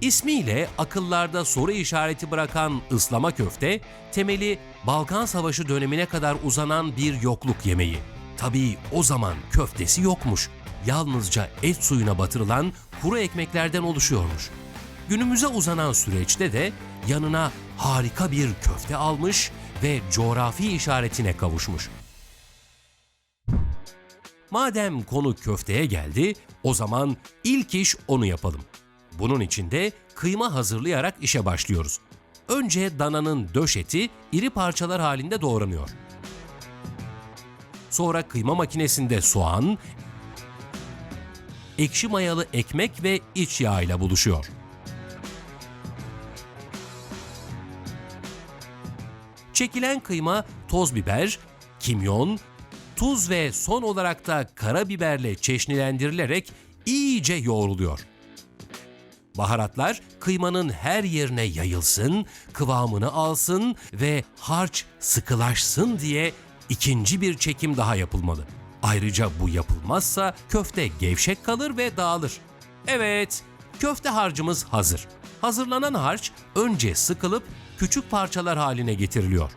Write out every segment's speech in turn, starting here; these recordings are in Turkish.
İsmiyle akıllarda soru işareti bırakan ıslama köfte, temeli Balkan Savaşı dönemine kadar uzanan bir yokluk yemeği. Tabii o zaman köftesi yokmuş. Yalnızca et suyuna batırılan kuru ekmeklerden oluşuyormuş. Günümüze uzanan süreçte de yanına harika bir köfte almış ve coğrafi işaretine kavuşmuş. Madem konu köfteye geldi, o zaman ilk iş onu yapalım. Bunun için de kıyma hazırlayarak işe başlıyoruz. Önce dananın döş eti iri parçalar halinde doğranıyor. Sonra kıyma makinesinde soğan, ekşi mayalı ekmek ve iç yağ ile buluşuyor. Çekilen kıyma toz biber, kimyon, tuz ve son olarak da karabiberle çeşnilendirilerek iyice yoğruluyor. Baharatlar kıymanın her yerine yayılsın, kıvamını alsın ve harç sıkılaşsın diye ikinci bir çekim daha yapılmalı. Ayrıca bu yapılmazsa köfte gevşek kalır ve dağılır. Evet, köfte harcımız hazır. Hazırlanan harç önce sıkılıp küçük parçalar haline getiriliyor.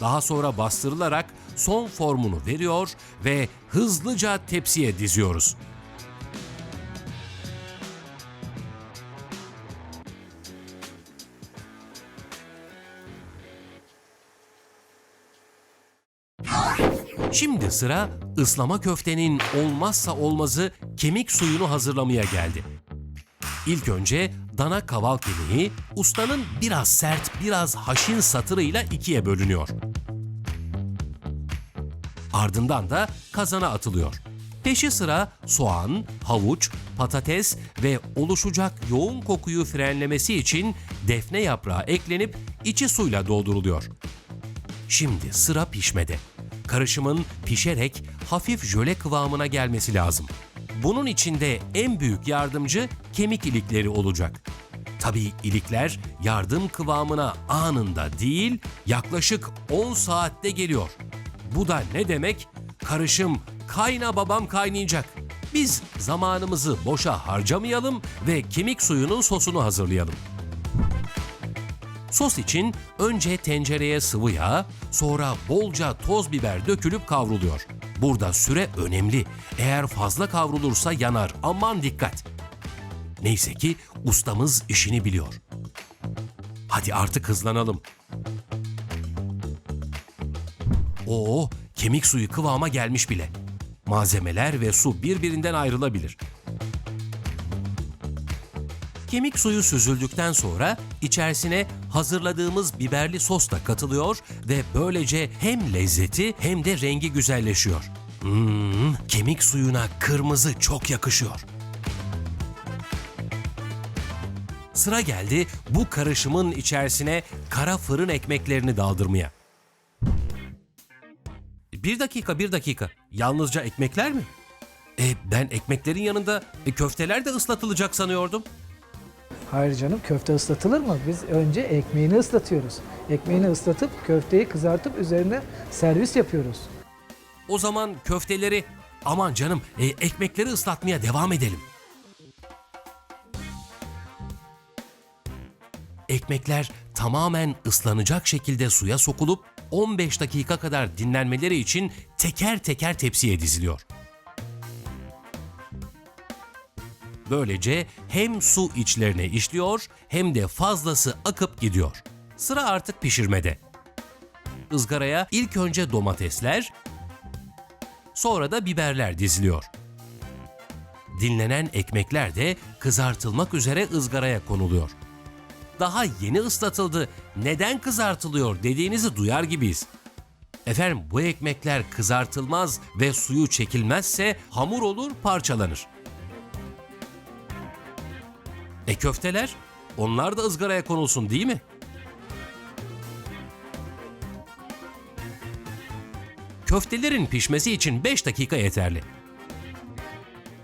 Daha sonra bastırılarak son formunu veriyor ve hızlıca tepsiye diziyoruz. Şimdi sıra ıslama köftenin olmazsa olmazı kemik suyunu hazırlamaya geldi. İlk önce dana kaval kemiği ustanın biraz sert, biraz haşin satırıyla ikiye bölünüyor. Ardından da kazana atılıyor. Peşi sıra soğan, havuç, patates ve oluşacak yoğun kokuyu frenlemesi için defne yaprağı eklenip içi suyla dolduruluyor. Şimdi sıra pişmede. Karışımın pişerek hafif jöle kıvamına gelmesi lazım. Bunun içinde en büyük yardımcı kemik ilikleri olacak. Tabii ilikler yardım kıvamına anında değil, yaklaşık 10 saatte geliyor. Bu da ne demek? Karışım kayna babam kaynayacak. Biz zamanımızı boşa harcamayalım ve kemik suyunun sosunu hazırlayalım. Sos için önce tencereye sıvı yağ, sonra bolca toz biber dökülüp kavruluyor. Burada süre önemli. Eğer fazla kavrulursa yanar. Aman dikkat. Neyse ki ustamız işini biliyor. Hadi artık hızlanalım. Oo, kemik suyu kıvama gelmiş bile. Malzemeler ve su birbirinden ayrılabilir. Kemik suyu süzüldükten sonra içerisine hazırladığımız biberli sos da katılıyor ve böylece hem lezzeti hem de rengi güzelleşiyor. Hmm, kemik suyuna kırmızı çok yakışıyor. Sıra geldi bu karışımın içerisine kara fırın ekmeklerini daldırmaya. Bir dakika, bir dakika. Yalnızca ekmekler mi? E, ben ekmeklerin yanında e, köfteler de ıslatılacak sanıyordum. Hayır canım köfte ıslatılır mı? Biz önce ekmeğini ıslatıyoruz. Ekmeğini ıslatıp köfteyi kızartıp üzerine servis yapıyoruz. O zaman köfteleri aman canım e, ekmekleri ıslatmaya devam edelim. Ekmekler tamamen ıslanacak şekilde suya sokulup 15 dakika kadar dinlenmeleri için teker teker tepsiye diziliyor. Böylece hem su içlerine işliyor hem de fazlası akıp gidiyor. Sıra artık pişirmede. Izgaraya ilk önce domatesler, sonra da biberler diziliyor. Dinlenen ekmekler de kızartılmak üzere ızgaraya konuluyor. Daha yeni ıslatıldı, neden kızartılıyor dediğinizi duyar gibiyiz. Efendim bu ekmekler kızartılmaz ve suyu çekilmezse hamur olur, parçalanır. E köfteler? Onlar da ızgaraya konulsun değil mi? Köftelerin pişmesi için 5 dakika yeterli.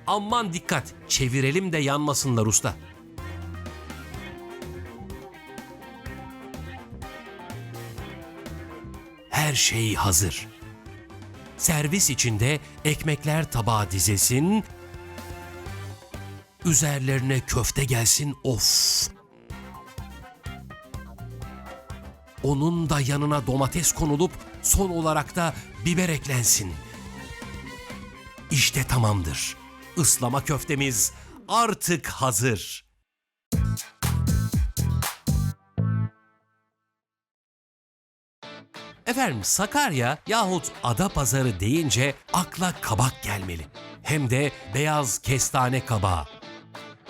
Aman dikkat, çevirelim de yanmasınlar usta. Her şey hazır. Servis içinde ekmekler tabağa dizesin, Üzerlerine köfte gelsin of. Onun da yanına domates konulup son olarak da biber eklensin. İşte tamamdır. Islama köftemiz artık hazır. Efendim Sakarya yahut Adapazarı deyince akla kabak gelmeli. Hem de beyaz kestane kabağı.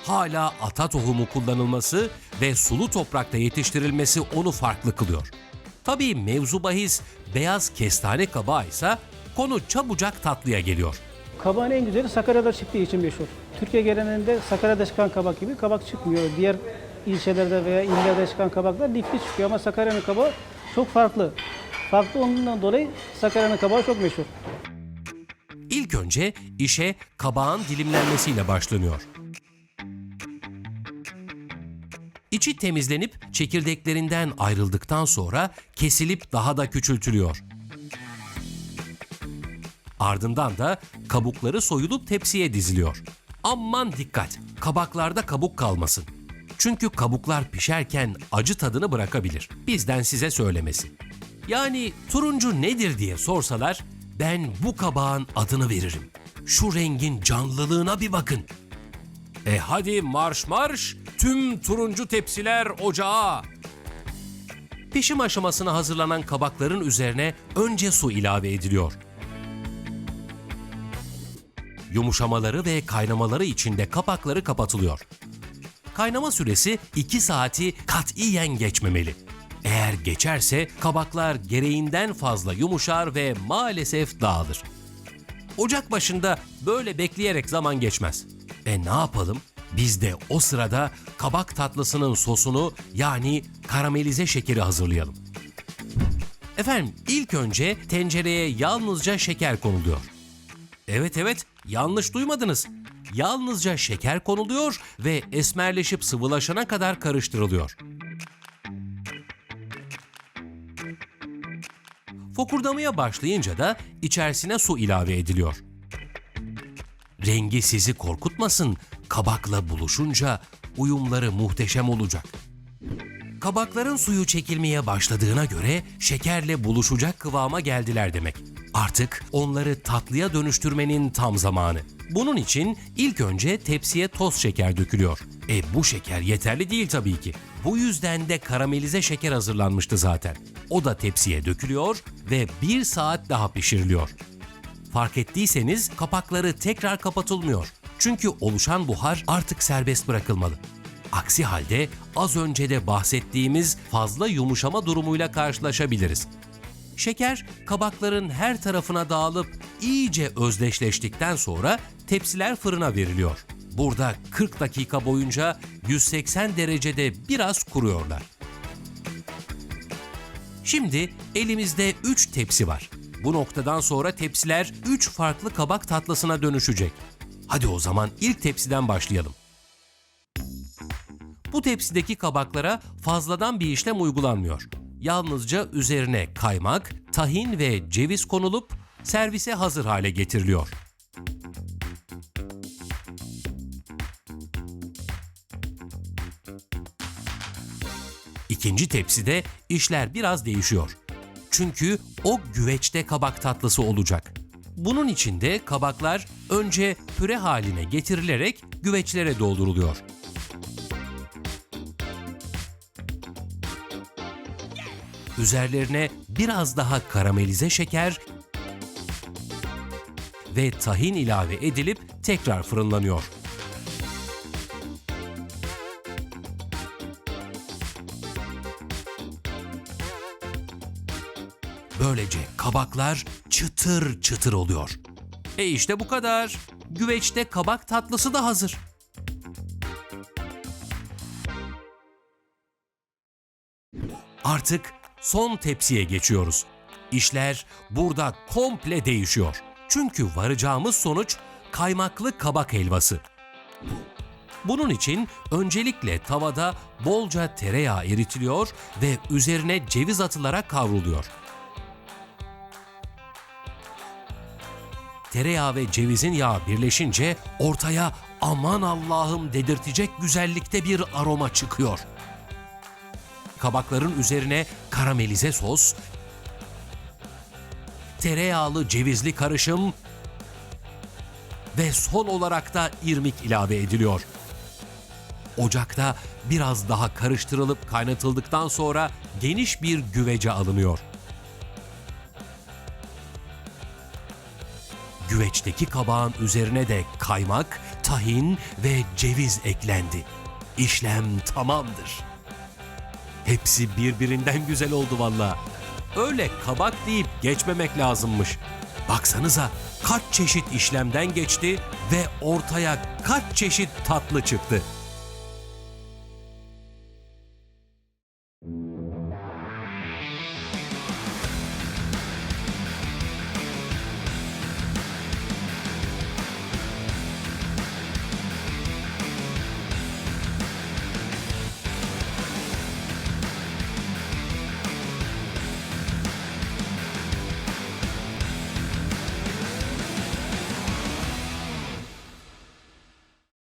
Hala ata tohumu kullanılması ve sulu toprakta yetiştirilmesi onu farklı kılıyor. Tabii mevzu bahis beyaz kestane kabağı ise konu çabucak tatlıya geliyor. Kabağın en güzeli Sakarya'da çıktığı için meşhur. Türkiye genelinde Sakarya'da çıkan kabak gibi kabak çıkmıyor. Diğer ilçelerde veya illerde çıkan kabaklar lifli çıkıyor ama Sakarya'nın kabağı çok farklı. Farklı olduğundan dolayı Sakarya'nın kabağı çok meşhur. İlk önce işe kabağın dilimlenmesiyle başlanıyor. İçi temizlenip çekirdeklerinden ayrıldıktan sonra kesilip daha da küçültülüyor. Ardından da kabukları soyulup tepsiye diziliyor. Aman dikkat, kabaklarda kabuk kalmasın. Çünkü kabuklar pişerken acı tadını bırakabilir. Bizden size söylemesi. Yani turuncu nedir diye sorsalar ben bu kabağın adını veririm. Şu rengin canlılığına bir bakın. E hadi marş marş tüm turuncu tepsiler ocağa. Pişim aşamasına hazırlanan kabakların üzerine önce su ilave ediliyor. Yumuşamaları ve kaynamaları için de kapakları kapatılıyor. Kaynama süresi 2 saati katiyen geçmemeli. Eğer geçerse kabaklar gereğinden fazla yumuşar ve maalesef dağılır. Ocak başında böyle bekleyerek zaman geçmez. E ne yapalım? Biz de o sırada kabak tatlısının sosunu yani karamelize şekeri hazırlayalım. Efendim ilk önce tencereye yalnızca şeker konuluyor. Evet evet yanlış duymadınız. Yalnızca şeker konuluyor ve esmerleşip sıvılaşana kadar karıştırılıyor. Fokurdamaya başlayınca da içerisine su ilave ediliyor. Rengi sizi korkutmasın, kabakla buluşunca uyumları muhteşem olacak. Kabakların suyu çekilmeye başladığına göre şekerle buluşacak kıvama geldiler demek. Artık onları tatlıya dönüştürmenin tam zamanı. Bunun için ilk önce tepsiye toz şeker dökülüyor. E bu şeker yeterli değil tabii ki. Bu yüzden de karamelize şeker hazırlanmıştı zaten. O da tepsiye dökülüyor ve bir saat daha pişiriliyor. Fark ettiyseniz kapakları tekrar kapatılmıyor. Çünkü oluşan buhar artık serbest bırakılmalı. Aksi halde az önce de bahsettiğimiz fazla yumuşama durumuyla karşılaşabiliriz. Şeker kabakların her tarafına dağılıp iyice özdeşleştikten sonra tepsiler fırına veriliyor. Burada 40 dakika boyunca 180 derecede biraz kuruyorlar. Şimdi elimizde 3 tepsi var. Bu noktadan sonra tepsiler 3 farklı kabak tatlısına dönüşecek. Hadi o zaman ilk tepsiden başlayalım. Bu tepsideki kabaklara fazladan bir işlem uygulanmıyor. Yalnızca üzerine kaymak, tahin ve ceviz konulup servise hazır hale getiriliyor. İkinci tepside işler biraz değişiyor. Çünkü o güveçte kabak tatlısı olacak. Bunun için de kabaklar önce püre haline getirilerek güveçlere dolduruluyor. Üzerlerine biraz daha karamelize şeker ve tahin ilave edilip tekrar fırınlanıyor. Böylece kabaklar çıtır çıtır oluyor. E işte bu kadar. Güveçte kabak tatlısı da hazır. Artık son tepsiye geçiyoruz. İşler burada komple değişiyor. Çünkü varacağımız sonuç kaymaklı kabak helvası. Bunun için öncelikle tavada bolca tereyağı eritiliyor ve üzerine ceviz atılarak kavruluyor. Tereyağı ve cevizin yağı birleşince ortaya aman Allah'ım dedirtecek güzellikte bir aroma çıkıyor. Kabakların üzerine karamelize sos, tereyağlı cevizli karışım ve son olarak da irmik ilave ediliyor. Ocakta biraz daha karıştırılıp kaynatıldıktan sonra geniş bir güvece alınıyor. Güveçteki kabağın üzerine de kaymak, tahin ve ceviz eklendi. İşlem tamamdır. Hepsi birbirinden güzel oldu valla. Öyle kabak deyip geçmemek lazımmış. Baksanıza kaç çeşit işlemden geçti ve ortaya kaç çeşit tatlı çıktı.